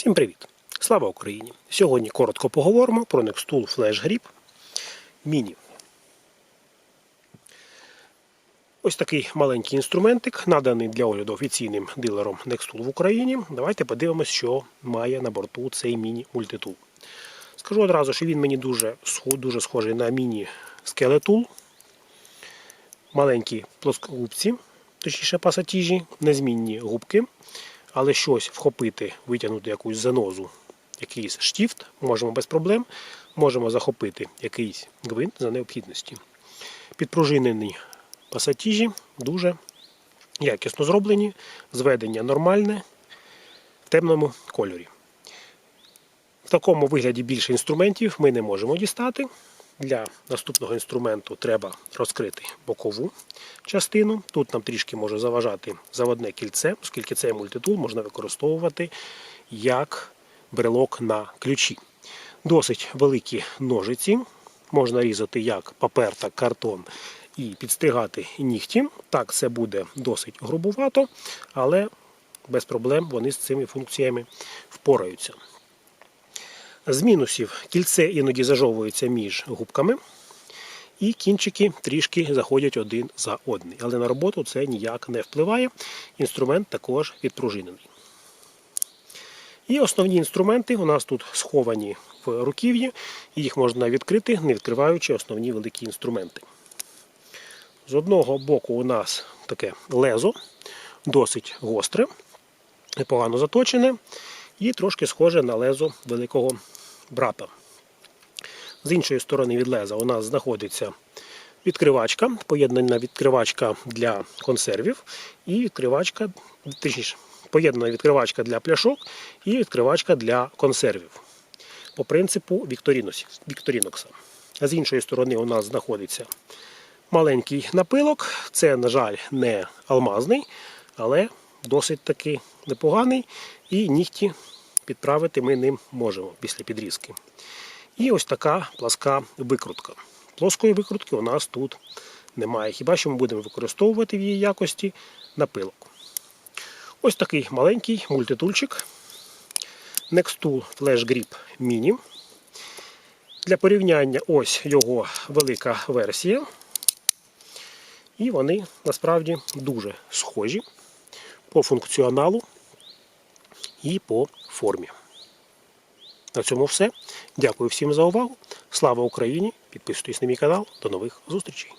Всім привіт! Слава Україні! Сьогодні коротко поговоримо про Nextool Flash Grip Mini. Ось такий маленький інструментик, наданий для огляду офіційним дилером Nextool в Україні. Давайте подивимось, що має на борту цей міні-мультитул. Скажу одразу, що він мені дуже, дуже схожий на міні-скелетул. Маленькі плоскогубці, точніше пасатіжі, незмінні губки. Але щось вхопити, витягнути якусь занозу, якийсь штіфт, можемо без проблем. Можемо захопити якийсь гвинт за необхідності. Підпружинені пасатіжі дуже якісно зроблені, зведення нормальне в темному кольорі. В такому вигляді більше інструментів ми не можемо дістати. Для наступного інструменту треба розкрити бокову частину. Тут нам трішки може заважати заводне кільце, оскільки цей мультитул можна використовувати як брелок на ключі. Досить великі ножиці. Можна різати як папер, так картон і підстригати нігті. Так, це буде досить грубувато, але без проблем вони з цими функціями впораються. З мінусів кільце іноді зажовується між губками, і кінчики трішки заходять один за одний. Але на роботу це ніяк не впливає. Інструмент також відпружинений. І основні інструменти у нас тут сховані в руків'ї, їх можна відкрити, не відкриваючи основні великі інструменти. З одного боку у нас таке лезо, досить гостре, непогано заточене і трошки схоже на лезо великого брата. З іншої сторони від леза у нас знаходиться відкривачка, поєднана відкривачка для консервів і відкривачка, точніше, поєднана відкривачка для пляшок і відкривачка для консервів. По принципу Вікторінокса. А з іншої сторони у нас знаходиться маленький напилок. Це, на жаль, не алмазний, але досить таки непоганий. І нігті підправити ми ним можемо після підрізки. І ось така пласка викрутка. Плоскої викрутки у нас тут немає. Хіба що ми будемо використовувати в її якості напилок. Ось такий маленький мультитульчик. Nextool Flash Grip Mini. Для порівняння ось його велика версія. І вони насправді дуже схожі по функціоналу і по формі. На цьому все. Дякую всім за увагу. Слава Україні! Підписуйтесь на мій канал. До нових зустрічей!